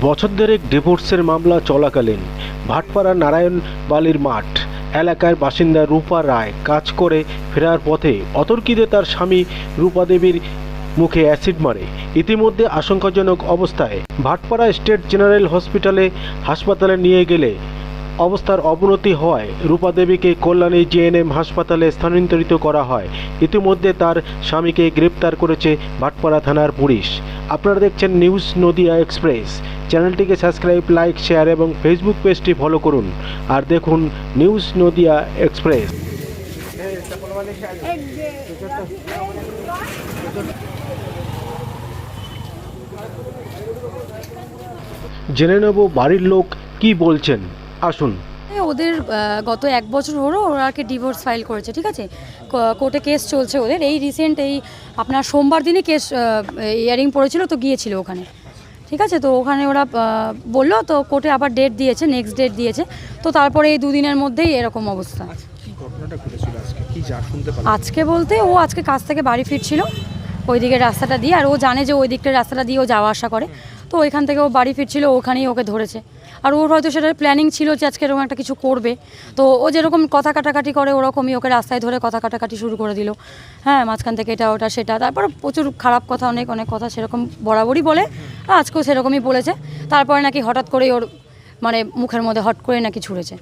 বছর দেড়েক ডিভোর্সের মামলা চলাকালীন ভাটপাড়া নারায়ণ বালির মাঠ এলাকার বাসিন্দা রূপা রায় কাজ করে ফেরার পথে অতর্কিতে তার স্বামী রূপা দেবীর মুখে অ্যাসিড মারে। ইতিমধ্যে আশঙ্কাজনক অবস্থায় ভাটপাড়া স্টেট জেনারেল হসপিটালে হাসপাতালে নিয়ে গেলে অবস্থার অবনতি হওয়ায় রূপা দেবীকে কল্যাণী জেএনএম হাসপাতালে স্থানান্তরিত করা হয়। ইতিমধ্যে তার স্বামীকে গ্রেপ্তার করেছে ভাটপাড়া থানার পুলিশ। আপনারা দেখছেন নিউজ নদিয়া এক্সপ্রেস। চ্যানেলটিকে সাবস্ক্রাইব, লাইক, শেয়ার এবং ফেসবুক পেজটি ফলো করুন। আর দেখুন নিউজ নদিয়া এক্সপ্রেস। জেনে নেব বাড়ির লোক কি বলছেন। আসুন। ওদের গত এক বছর হলো ওরা কি ডিভোর্স ফাইল করেছে, ঠিক আছে? কোর্টে কেস চলছে ওদের। এই রিসেন্ট এই আপনার সোমবার দিনই কেস ইয়ারিং পড়েছিল, তো গিয়েছিল ওখানে। ঠিক আছে? তো ওখানে ওরা বলল তো কোর্টে আবার ডেট দিয়েছে নেক্সট ডেট দিয়েছে। তো তারপরে এই দুদিনের মধ্যেই এরকম অবস্থা। কি আজকে? বলতে ও আজকে কাজ থেকে বাড়ি ফিরছিল ওই দিকের রাস্তাটা দিয়ে আর ও জানে যে ওই দিকটা রাস্তাটা দিয়ে ও যাওয়া আসা করে। তো ওইখান থেকে ও বাড়ি ফিরছিল ওখানেই ওকে ধরেছে। আর ওর হয়তো সেটার প্ল্যানিং ছিল যে আজকে এরকম একটা কিছু করবে। তো ও যেরকম কথা কাটাকাটি করে ওরকমই ওকে রাস্তায় ধরে কথা কাটাকাটি শুরু করে দিল। হ্যাঁ মাঝখান থেকে এটা ওটা সেটা। তারপর প্রচুর খারাপ কথা অনেক অনেক কথা সেরকম বরাবরই বলে। আজকেও সেরকমই বলেছে। তারপরে নাকি হঠাৎ করেই ওর মানে মুখের মধ্যে হট করে নাকি ছুঁড়েছে।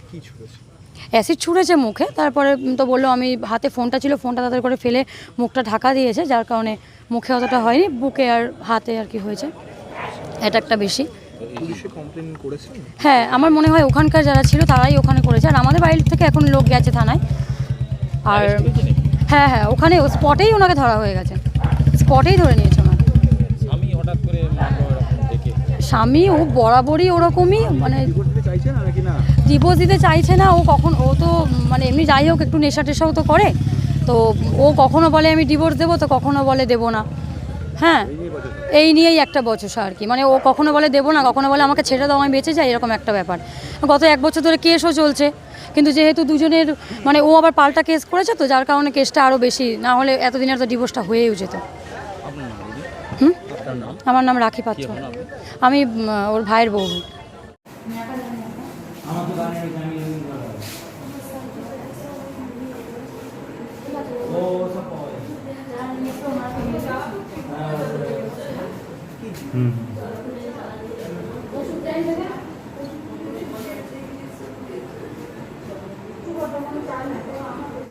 অ্যাসিড ছুঁড়েছে মুখে। তারপরে তো বলল আমি হাতে ফোনটা ছিল ফোনটা তাদের করে ফেলে মুখটা ঢাকা দিয়েছে। যার কারণে মুখে অতটা হয়নি বুকে আর হাতে আর কি হয়েছে। এটা একটা বেশি। হ্যাঁ আমার মনে হয় ওখানকার যারা ছিল তারাই ওখানে করেছে। আর আমাদের বাড়ির থেকে এখন লোক গেছে থানায়। আর হ্যাঁ হ্যাঁ ওখানে স্পটেই ওনাকে ধরা হয়ে গেছে। স্পটেই ধরে নিয়েছে ওনাকে। স্বামী ও বরাবরই ওরকমই মানে ডিভোর্স দিতে চাইছে না ও কখন ও তো মানে এমনি যাই হোক একটু নেশা টেশাও তো করে। তো ও কখনো বলে আমি ডিভোর্স দেবো তো কখনো বলে দেবো না। হ্যাঁ এই নিয়েই একটা বচসা আর কি। মানে ও কখনো বলে দেবো না। কখনো বলে আমাকে ছেড়ে দাও আমি বেঁচে যাই এরকম একটা ব্যাপার। গত এক বছর ধরে কেসও চলছে। কিন্তু যেহেতু দুজনের মানে ও আবার পাল্টা কেস করেছে তো যার কারণে কেসটা আরও বেশি না হলে এতদিনের তো ডিভোর্সটা হয়েও যেত। হুম? আমার নাম রাখি পাত্র। আমি ওর ভাইয়ের বউ। Mm-hmm.